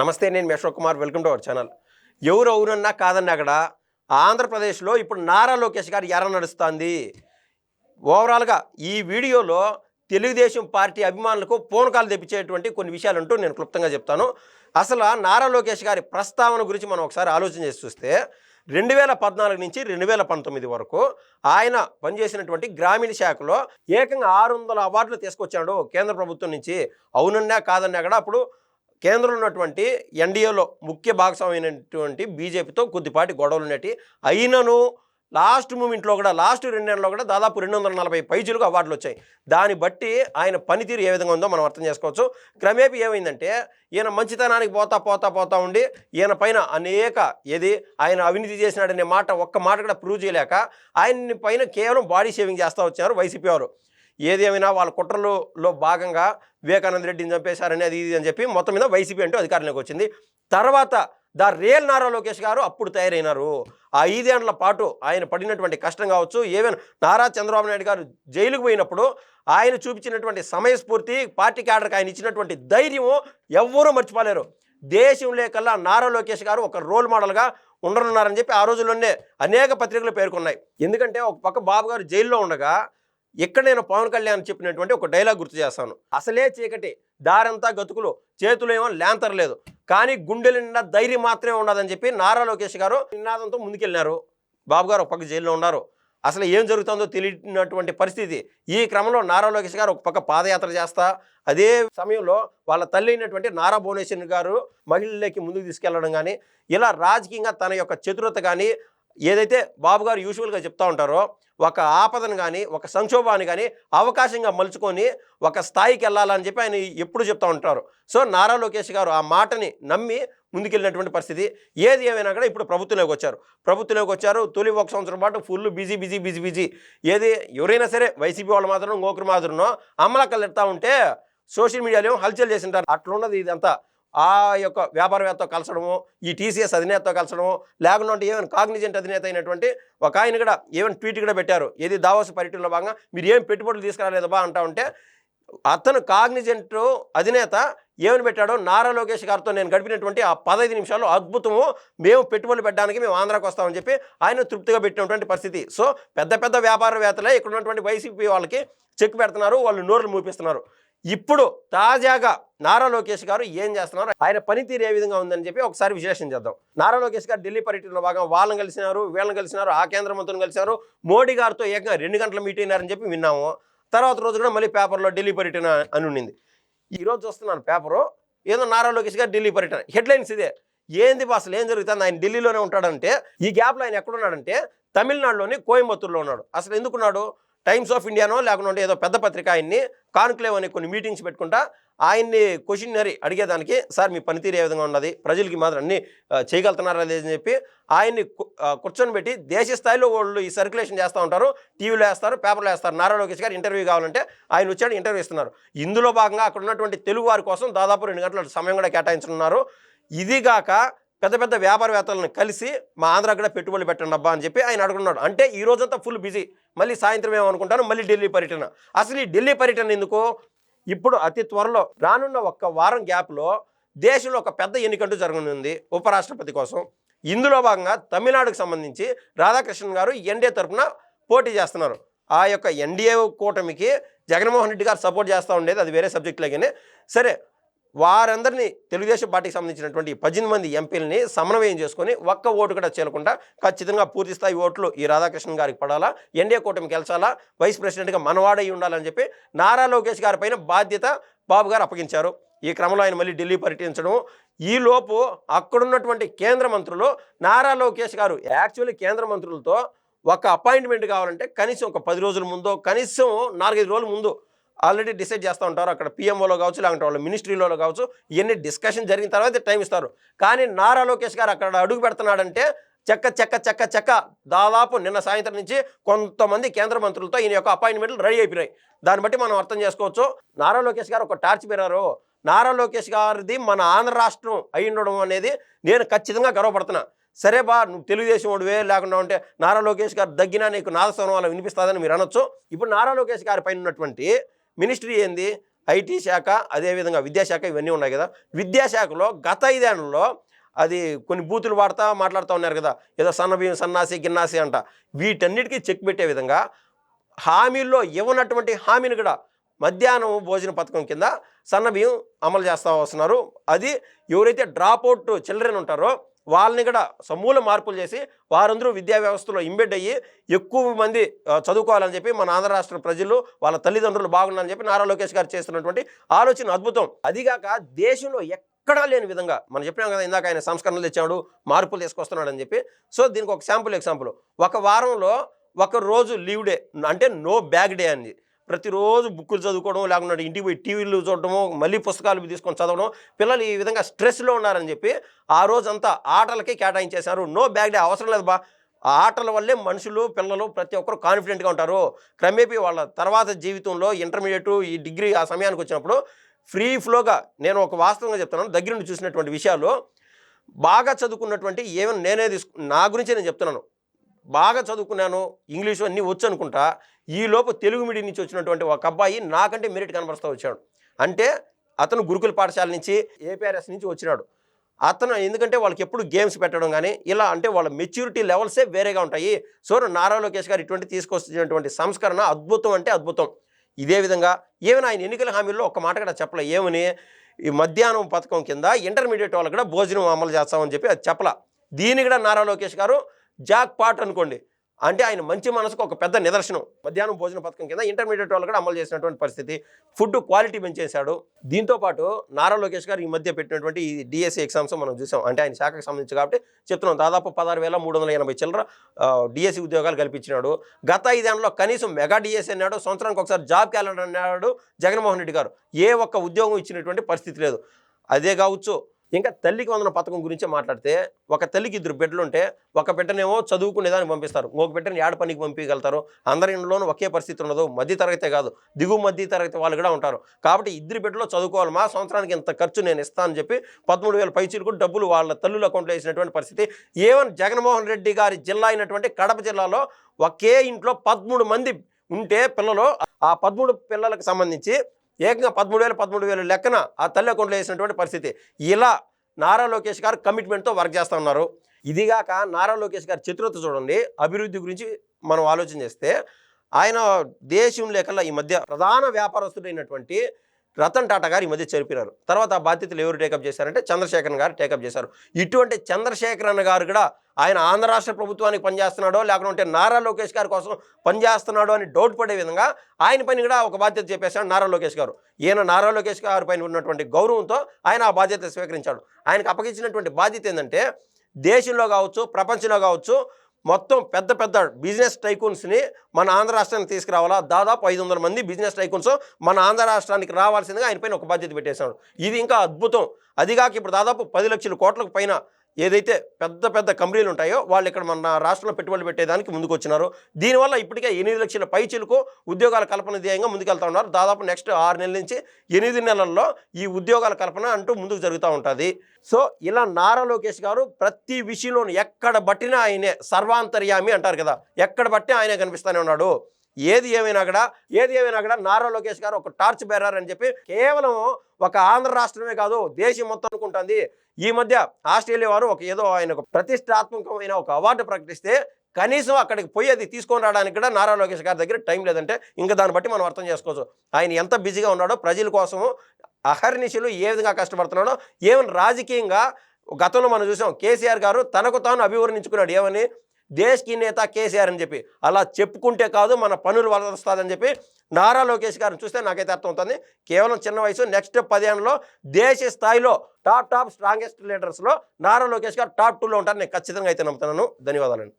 నమస్తే నేను మీ Ashok Kumar. Welcome to our channel. ఎవరు ఎవరన్నా కాదన్నా అక్కడ ఆంధ్రప్రదేశ్లో ఇప్పుడు నారా లోకేష్ గారు ఎర్ర నడుస్తుంది. ఓవరాల్గా ఈ వీడియోలో తెలుగుదేశం పార్టీ అభిమానులకు పూనకాలు తెప్పించేటువంటి కొన్ని విషయాలు అంటూ నేను క్లుప్తంగా చెప్తాను. అసలు నారా లోకేష్ గారి ప్రస్తావన గురించి మనం ఒకసారి ఆలోచన చేసి చూస్తే రెండు వేల పద్నాలుగు నుంచి రెండు వేల పంతొమ్మిది వరకు ఆయన పనిచేసినటువంటి గ్రామీణ శాఖలో ఏకంగా ఆరు వందల అవార్డులు తీసుకొచ్చాడు కేంద్ర ప్రభుత్వం నుంచి. అవునన్నా కాదన్నా కూడా అప్పుడు కేంద్రంలో ఉన్నటువంటి ఎన్డీఏలో ముఖ్య భాగస్వామైనటువంటి బీజేపీతో కొద్దిపాటి గొడవలు ఉన్నట్టు అయినను లాస్ట్ మూమెంట్లో కూడా లాస్ట్ రెండు నెలల్లో కూడా దాదాపు రెండు వందల నలభై పైచులకు అవార్డులు వచ్చాయి. దాన్ని బట్టి ఆయన పనితీరు ఏ విధంగా ఉందో మనం అర్థం చేసుకోవచ్చు. క్రమేపీ ఏమైందంటే ఈయన మంచితనానికి పోతా పోతా పోతా ఉండి ఈయన పైన అనేక ఏది ఆయన అవినీతి చేసినాడనే మాట ఒక్క మాట కూడా ప్రూవ్ చేయలేక ఆయన పైన కేవలం బాడీ షేవింగ్ చేస్తూ వచ్చారు వైసీపీ వారు. ఏది ఏమైనా వాళ్ళ కుట్రలో భాగంగా వివేకానంద రెడ్డిని చంపేశారని అది ఇది అని చెప్పి మొత్తం మీద వైసీపీ అంటూ అధికారంలోకి వచ్చింది. తర్వాత ద రియల్ నారా లోకేష్ గారు అప్పుడు తయారైనారు. ఆ ఐదేళ్ళ పాటు ఆయన పడినటువంటి కష్టం కావచ్చు ఏవైనా నారా చంద్రబాబు నాయుడు గారు జైలుకు పోయినప్పుడు ఆయన చూపించినటువంటి సమయస్ఫూర్తి పార్టీ క్యాడర్కి ఆయన ఇచ్చినటువంటి ధైర్యము ఎవ్వరూ మర్చిపోలేరు. దేశంలో కల్లా నారా లోకేష్ గారు ఒక రోల్ మోడల్గా ఉండనున్నారని చెప్పి ఆ రోజుల్లోనే అనేక పత్రికలు పేర్కొన్నాయి. ఎందుకంటే ఒక పక్క బాబు గారు జైల్లో ఉండగా ఇక్కడ నేను పవన్ కళ్యాణ్ చెప్పినటువంటి ఒక డైలాగ్ గుర్తు చేస్తాను. అసలే చీకటి దారంతా గతుకులు చేతులు ఏమో ల్యాంతర్ లేదు. కానీ గుండెల నిండా ధైర్యం మాత్రమే ఉండదని చెప్పి నారా లోకేష్ గారు నినాదంతో ముందుకెళ్ళినారు బాబు గారు ఒక పక్క జైల్లో ఉన్నారు. అసలు ఏం జరుగుతుందో తెలియనటువంటి పరిస్థితి. ఈ క్రమంలో నారా లోకేష్ గారు ఒక పక్క పాదయాత్ర చేస్తా. అదే సమయంలో వాళ్ళ తల్లి అయినటువంటి నారా భువనేశ్వరి గారు మహిళలకి ముందుకు తీసుకెళ్ళడం కానీ ఇలా రాజకీయంగా తన యొక్క చతురత కానీ ఏదైతే బాబు గారు యూజువల్గా చెప్తా ఉంటారో ఒక ఆపదను కానీ ఒక సంక్షోభాన్ని కానీ అవకాశంగా మలుచుకొని ఒక స్థాయికి వెళ్ళాలని చెప్పి ఆయన ఎప్పుడు చెప్తా ఉంటారు. సో నారా లోకేష్ గారు ఆ మాటని నమ్మి ముందుకెళ్ళినటువంటి పరిస్థితి. ఏది ఏమైనా కూడా ఇప్పుడు ప్రభుత్వంలోకి వచ్చారు. ప్రభుత్వంలోకి వచ్చారు తొలి ఒక సంవత్సరం పాటు full busy busy busy busy. ఏది ఎవరైనా సరే వైసీపీ వాళ్ళు మాత్రం ఇంకొకరు మాత్రం అమలక్కలు ఎడతా ఉంటే సోషల్ మీడియాలో ఏమో హల్చల్ చేసింటారు. అట్లున్నది ఇదంతా. ఆ యొక్క వ్యాపారవేత్తతో కలసడము ఈ టీసీఎస్ అధినేతతో కలసడము లేకుండా ఏమైనా కాగ్నిజెంట్ అధినేత అయినటువంటి ఒక ఆయన కూడా ఏమైనా ట్వీట్ కూడా పెట్టారు. ఏది దావోస్ పర్యటనలో భాగంగా మీరు ఏం పెట్టుబడులు తీసుకురాలేదు బా అంటా ఉంటే అతను కాగ్నిజెంట్ అధినేత ఏమని పెట్టాడో నారా లోకేష్ గారితో నేను గడిపినటువంటి ఆ పదహైదు నిమిషాలు అద్భుతము. మేము పెట్టుబడులు పెట్టడానికి మేము ఆంధ్రాకి వస్తామని చెప్పి ఆయన తృప్తిగా పెట్టినటువంటి పరిస్థితి. సో పెద్ద పెద్ద వ్యాపారవేత్తలే ఇక్కడ ఉన్నటువంటి వైసీపీ వాళ్ళకి చెక్ పెడుతున్నారు వాళ్ళు నోరులు మూపిస్తున్నారు. ఇప్పుడు తాజాగా నారా లోకేష్ గారు ఏం చేస్తున్నారు? ఆయన పనితీరు ఏ విధంగా ఉందని చెప్పి ఒకసారి విశ్లేషణ చేద్దాం. నారా లోకేష్ గారు ఢిల్లీ పర్యటనలో భాగంగా వాళ్ళని కలిసినారు వీళ్ళని కలిసినారు ఆ కేంద్ర మంత్రులను కలిసినారు. మోడీ గారితో ఏకంగా రెండు గంటల మీట్ అయినారని చెప్పి విన్నాము. తర్వాత రోజు కూడా మళ్ళీ పేపర్లో ఢిల్లీ పర్యటన అని ఉండింది. ఈరోజు చూస్తున్నాను పేపరు. ఏదో నారా లోకేష్ గారు ఢిల్లీ పర్యటన. హెడ్లైన్స్ ఇదే. ఏంది అసలు ఏం జరుగుతుంది? ఆయన ఢిల్లీలోనే ఉంటాడంటే ఈ గ్యాప్లో ఆయన ఎక్కడున్నాడంటే తమిళనాడులోని కోయంబత్తూరులో ఉన్నాడు. అసలు ఎందుకున్నాడు? టైమ్స్ ఆఫ్ ఇండియానో లేకుండా ఏదో పెద్ద పత్రిక ఆయన్ని కాన్క్లేవ్ అనే కొన్ని మీటింగ్స్ పెట్టుకుంటా ఆయన్ని క్వశ్చనరీ అడిగేదానికి సార్ మీ పనితీరు ఏ విధంగా ఉన్నది? ప్రజలకి మాత్రం అన్ని చేయగలుగుతున్నారా లేదని చెప్పి ఆయన్ని కూర్చొని పెట్టి దేశ స్థాయిలో వాళ్ళు ఈ సర్క్యులేషన్ చేస్తూ ఉంటారు టీవీలో వేస్తారు పేపర్లో వేస్తారు. నారా లోకేష్ గారు ఇంటర్వ్యూ కావాలంటే ఆయన వచ్చాడు ఇంటర్వ్యూ ఇస్తున్నారు. ఇందులో భాగంగా అక్కడ ఉన్నటువంటి తెలుగు వారి కోసం దాదాపు రెండు గంటల సమయం కూడా కేటాయించనున్నారు. ఇదిగాక పెద్ద పెద్ద వ్యాపారవేత్తలను కలిసి మా ఆంధ్ర కూడా పెట్టుబడులు పెట్టండి అబ్బా అని చెప్పి ఆయన అడుగుతున్నాడు అంటే ఈ రోజంతా ఫుల్ బిజీ మళ్ళీ సాయంత్రం ఏమనుకుంటాను మళ్ళీ ఢిల్లీ పర్యటన. అసలు ఈ ఢిల్లీ పర్యటన ఎందుకు? ఇప్పుడు అతి త్వరలో రానున్న ఒక్క వారం గ్యాప్లో దేశంలో ఒక పెద్ద ఎన్నికంటూ జరగనుంది ఉపరాష్ట్రపతి కోసం. ఇందులో భాగంగా తమిళనాడుకు సంబంధించి రాధాకృష్ణన్ గారు ఎన్డీఏ తరఫున పోటీ చేస్తున్నారు. ఆ యొక్క ఎన్డీఏ కూటమికి జగన్మోహన్ రెడ్డి గారు సపోర్ట్ చేస్తూ ఉండేది. అది వేరే సబ్జెక్ట్లో కానీ సరే వారందరినీ తెలుగుదేశం పార్టీకి సంబంధించినటువంటి పద్దెనిమిది మంది ఎంపీలని సమన్వయం చేసుకొని ఒక్క ఓటు కూడా చేయకుండా ఖచ్చితంగా పూర్తి స్థాయి ఓట్లు ఈ రాధాకృష్ణన్ గారికి పడాలా ఎన్డీఏ కూటమి గెలిచాలా వైస్ ప్రెసిడెంట్గా మనవాడై ఉండాలని చెప్పి నారా లోకేష్ గారి పైన బాధ్యత బాబు గారు అప్పగించారు. ఈ క్రమంలో ఆయన మళ్ళీ ఢిల్లీ పర్యటించడం. ఈలోపు అక్కడున్నటువంటి కేంద్ర మంత్రులు నారా లోకేష్ గారు యాక్చువల్లీ కేంద్ర మంత్రులతో ఒక అపాయింట్మెంట్ కావాలంటే కనీసం ఒక పది రోజుల ముందో కనీసం నాలుగైదు రోజుల ముందు ఆల్రెడీ డిసైడ్ చేస్తూ ఉంటారు. అక్కడ పిఎంఓలో కావచ్చు లేకుంటే వాళ్ళ మినిస్ట్రీలో కావచ్చు ఇవన్నీ డిస్కషన్ జరిగిన తర్వాత టైం ఇస్తారు. కానీ నారా లోకేష్ గారు అక్కడ అడుగు పెడుతున్నాడంటే చెక్క చెక్క చెక్క చెక్క దాదాపు నిన్న సాయంత్రం నుంచి కొంతమంది కేంద్ర మంత్రులతో ఈయన యొక్క అపాయింట్మెంట్లు రెడీ అయిపోయినాయి. దాన్ని బట్టి మనం అర్థం చేసుకోవచ్చు. నారా లోకేష్ గారు ఒక టార్చ్ పెరారు నారా లోకేష్ గారిది మన ఆంధ్ర రాష్ట్రం అయి ఉండడం అనేది నేను ఖచ్చితంగా గర్వపడుతున్నా. సరే బా నువ్వు తెలుగుదేశం వాడువే లేకుండా ఉంటే నారా లోకేష్ గారు దగ్గినా నీకు నాదస్వరం వల్ల వినిపిస్తుందని మీరు అనొచ్చు. ఇప్పుడు నారా లోకేష్ గారి పైన ఉన్నటువంటి మినిస్ట్రీ ఏంది? ఐటీ శాఖ అదేవిధంగా విద్యాశాఖ ఇవన్నీ ఉన్నాయి కదా. విద్యాశాఖలో గత ఐదేళ్ళలో అది కొన్ని బూతులు వాడుతూ మాట్లాడుతూ ఉన్నారు కదా. ఏదో సన్నబియ్యం సన్నాసి గిన్నాసి అంట. వీటన్నిటికీ చెక్ పెట్టే విధంగా హామీల్లో ఇవ్వనటువంటి హామీని కూడా మధ్యాహ్నం భోజన పథకం కింద సన్నబియ్యం అమలు చేస్తూ వస్తున్నారు. అది ఎవరైతే డ్రాప్ అవుట్ చిల్డ్రన్ ఉంటారో వాళ్ళని కూడా సమూల మార్పులు చేసి వారందరూ విద్యా వ్యవస్థలో ఇంబెడ్ అయ్యి ఎక్కువ మంది చదువుకోవాలని చెప్పి మన ఆంధ్ర రాష్ట్ర ప్రజలు వాళ్ళ తల్లిదండ్రులు బాగుండాలని చెప్పి నారా లోకేష్ గారు చేస్తున్నటువంటి ఆలోచన అద్భుతం. అదిగాక దేశంలో ఎక్కడా లేని విధంగా మనం చెప్పినాం కదా ఇందాక ఆయన సంస్కరణలు తెచ్చాడు మార్పులు తీసుకొస్తున్నాడు అని చెప్పి. సో దీనికి ఒక శాంపుల్ ఎగ్జాంపుల్ ఒక వారంలో ఒక రోజు లీవ్ డే అంటే నో బ్యాగ్ డే అని ప్రతిరోజు బుక్కులు చదువుకోవడం లేకుండా ఇంటికి పోయి టీవీలు చూడటము మళ్ళీ పుస్తకాలు తీసుకొని చదవడం. పిల్లలు ఈ విధంగా స్ట్రెస్లో ఉన్నారని చెప్పి ఆ రోజంతా ఆటలకి కేటాయించేశారు. నో బ్యాగ్ డే అవసరం లేదు బా. ఆ ఆటల వల్లే మనుషులు పిల్లలు ప్రతి ఒక్కరు కాన్ఫిడెంట్గా ఉంటారు. క్రమేపీ వాళ్ళ తర్వాత జీవితంలో ఇంటర్మీడియట్ ఈ డిగ్రీ ఆ సమయానికి వచ్చినప్పుడు ఫ్రీ ఫ్లోగా నేను ఒక వాస్తవంగా చెప్తున్నాను. దగ్గర నుండి చూసినటువంటి విషయాలు బాగా చదువుకున్నటువంటి ఏమైనా నేనే తీసుకు నా గురించే నేను చెప్తున్నాను. బాగా చదువుకున్నాను ఇంగ్లీషు అన్నీ వచ్చు అనుకుంటా ఈలోపు తెలుగు మీడియం నుంచి వచ్చినటువంటి ఒక అబ్బాయి నాకంటే మెరిట్ కనబరుస్తూ వచ్చాడు. అంటే అతను గురుకుల పాఠశాల నుంచి ఏపీఆర్ఎస్ నుంచి వచ్చినాడు. అతను ఎందుకంటే వాళ్ళకి ఎప్పుడు గేమ్స్ పెట్టడం కానీ ఇలా అంటే వాళ్ళ మెచ్యూరిటీ లెవెల్సే వేరేగా ఉంటాయి. సో నారా లోకేష్ గారు ఇటువంటి తీసుకొచ్చినటువంటి సంస్కరణ అద్భుతం అంటే అద్భుతం. ఇదే విధంగా ఏమైనా ఆయన ఎన్నికల హామీల్లో ఒక మాట కూడా చెప్పలే ఏమని? ఈ మధ్యాహ్నం పథకం కింద ఇంటర్మీడియట్ వాళ్ళకి కూడా భోజనం అమలు చేస్తామని చెప్పి అది చెప్పలా. దీని కూడా నారా లోకేష్ గారు జాక్ పాట్ అనుకోండి. అంటే ఆయన మంచి మనసుకు ఒక పెద్ద నిదర్శనం. మధ్యాహ్నం భోజన పథకం కింద ఇంటర్మీడియట్ వాళ్ళు కూడా అమలు చేసినటువంటి పరిస్థితి. ఫుడ్ క్వాలిటీ పెంచేశాడు. దీంతో పాటు నారా లోకేష్ గారు ఈ మధ్య పెట్టినటువంటి ఈ డిఎస్సి ఎగ్జామ్స్ మనం చూసాం. అంటే ఆయన శాఖకు సంబంధించి కాబట్టి చెప్తున్నాం. దాదాపు పదహారు వేల మూడు వందల ఎనభై చిల్లర డిఎస్సి ఉద్యోగాలు కల్పించినాడు. గత ఐదేళ్ళలో కనీసం మెగా డిఎస్సి అన్నాడు. సంవత్సరానికి ఒకసారి జాబ్ క్యాలెండర్ అన్నాడు జగన్మోహన్ రెడ్డి గారు. ఏ ఒక్క ఉద్యోగం ఇచ్చినటువంటి పరిస్థితి లేదు. అదే కావచ్చు ఇంకా తల్లికి వందన పథకం గురించి మాట్లాడితే ఒక తల్లికి ఇద్దరు బిడ్డలు ఉంటే ఒక బిడ్డనేమో చదువుకునేదానికి పంపిస్తారు. ఇంకొక బిడ్డని ఏడ పనికి పంపించగలుగుతారు అందరి ఇంట్లోనూ ఒకే పరిస్థితి ఉండదు. మధ్య తరగతి కాదు. దిగువ మధ్య తరగతి వాళ్ళు కూడా ఉంటారు. కాబట్టి ఇద్దరు బిడ్డలో చదువుకోవాలి. మా సంవత్సరానికి ఇంత ఖర్చు నేను ఇస్తానని చెప్పి పదమూడు వేల పైచీలకు డబ్బులు వాళ్ళ తల్లుల అకౌంట్లో వేసినటువంటి పరిస్థితి. ఏవన్ జగన్మోహన్ రెడ్డి గారి జిల్లా అయినటువంటి కడప జిల్లాలో ఒకే ఇంట్లో పదమూడు మంది ఉంటే పిల్లలు ఆ పదమూడు పిల్లలకు సంబంధించి ఏకంగా పదమూడు వేలు పదమూడు వేలు లెక్కన ఆ తల్లి అకౌంట్లో వేసినటువంటి పరిస్థితి. ఇలా నారా లోకేష్ గారు కమిట్మెంట్తో వర్క్ చేస్తూ ఉన్నారు. ఇదిగాక నారా లోకేష్ గారి చతురత చూడండి. అభివృద్ధి గురించి మనం ఆలోచన చేస్తే ఆయన దేశం లేకల్లా ఈ మధ్య ప్రధాన వ్యాపారస్తుడైనటువంటి రతన్ టాటా గారు ఈ మధ్య చనిపోయినారు తర్వాత ఆ బాధ్యతలు ఎవరు టేకప్ చేశారంటే చంద్రశేఖరన్ గారు టేకప్ చేశారు. ఇటువంటి చంద్రశేఖరన్ గారు కూడా ఆయన ఆంధ్ర రాష్ట్ర ప్రభుత్వానికి పనిచేస్తున్నాడో లేకుంటే నారా లోకేష్ గారి కోసం పనిచేస్తున్నాడో అని డౌట్ పడే విధంగా ఆయన పైన కూడా ఒక బాధ్యత చెప్పేశాడు నారా లోకేష్ గారు. ఈయన నారా లోకేష్ గారి పైన ఉన్నటువంటి గౌరవంతో ఆయన ఆ బాధ్యత స్వీకరించాడు. ఆయనకు అప్పగించినటువంటి బాధ్యత ఏంటంటే దేశంలో కావచ్చు ప్రపంచంలో కావచ్చు మొత్తం పెద్ద పెద్ద బిజినెస్ టైకూన్స్ని మన ఆంధ్ర రాష్ట్రానికి తీసుకురావాలా? దాదాపు ఐదు వందల మంది బిజినెస్ టైకూన్స్ మన ఆంధ్ర రాష్ట్రానికి రావాల్సిందిగా ఆయన పైన ఒక బాధ్యత పెట్టేశాడు. ఇది ఇంకా అద్భుతం. అదిగాక ఇప్పుడు దాదాపు పది లక్షల కోట్లకు పైన ఏదైతే పెద్ద పెద్ద కంపెనీలు ఉంటాయో వాళ్ళు ఇక్కడ మన రాష్ట్రంలో పెట్టుబడులు పెట్టేదానికి ముందుకు వచ్చినారు దీనివల్ల ఇప్పటికే ఎనిమిది లక్షల పైచీలకు ఉద్యోగాల కల్పన ధ్యేయంగా ముందుకెళ్తా ఉన్నారు. దాదాపు నెక్స్ట్ ఆరు నెలల నుంచి ఎనిమిది నెలల్లో ఈ ఉద్యోగాల కల్పన అంటూ ముందుకు జరుగుతూ ఉంటుంది. సో ఇలా నారా లోకేష్ గారు ప్రతి విషయంలోనూ ఎక్కడ బట్టినా ఆయనే సర్వాంతర్యామి అంటారు కదా. ఎక్కడ బట్టి ఆయనే కనిపిస్తూనే ఉన్నాడు. ఏది ఏమైనా కూడా ఏది ఏమైనా కూడా నారా లోకేష్ గారు ఒక టార్చ్ బెర్రర్ అని చెప్పి కేవలం ఒక ఆంధ్ర రాష్ట్రమే కాదు దేశం మొత్తం అనుకుంటుంది. ఈ మధ్య ఆస్ట్రేలియా వారు ఒక ఏదో ఆయన ఒక ప్రతిష్టాత్మకమైన ఒక అవార్డు ప్రకటిస్తే కనీసం అక్కడికి పోయి అది తీసుకొని రావడానికి కూడా నారా లోకేష్ గారి దగ్గర టైం లేదంటే ఇంకా దాన్ని బట్టి మనం అర్థం చేసుకోవచ్చు. ఆయన ఎంత బిజీగా ఉన్నాడో ప్రజల కోసము అహర్నిశలు ఏ విధంగా కష్టపడుతున్నాడో ఏమైనా రాజకీయంగా గతంలో మనం చూసాం కేసీఆర్ గారు తనకు తాను అభివర్ణించుకున్నాడు. ఏమని? దేశ్కి నేత కేసీఆర్ అని చెప్పి అలా చెప్పుకుంటే కాదు మన పనులు వలదొస్తుందని చెప్పి నారా లోకేష్ గారిని చూస్తే నాకైతే అర్థమవుతుంది. కేవలం చిన్న వయసు నెక్స్ట్ పదేళ్ళలో దేశ స్థాయిలో టాప్ టాప్ స్ట్రాంగెస్ట్ లీడర్స్లో నారా లోకేష్ గారు టాప్ టూలో ఉంటారని నేను ఖచ్చితంగా అయితే నమ్ముతున్నాను. ధన్యవాదాలండి.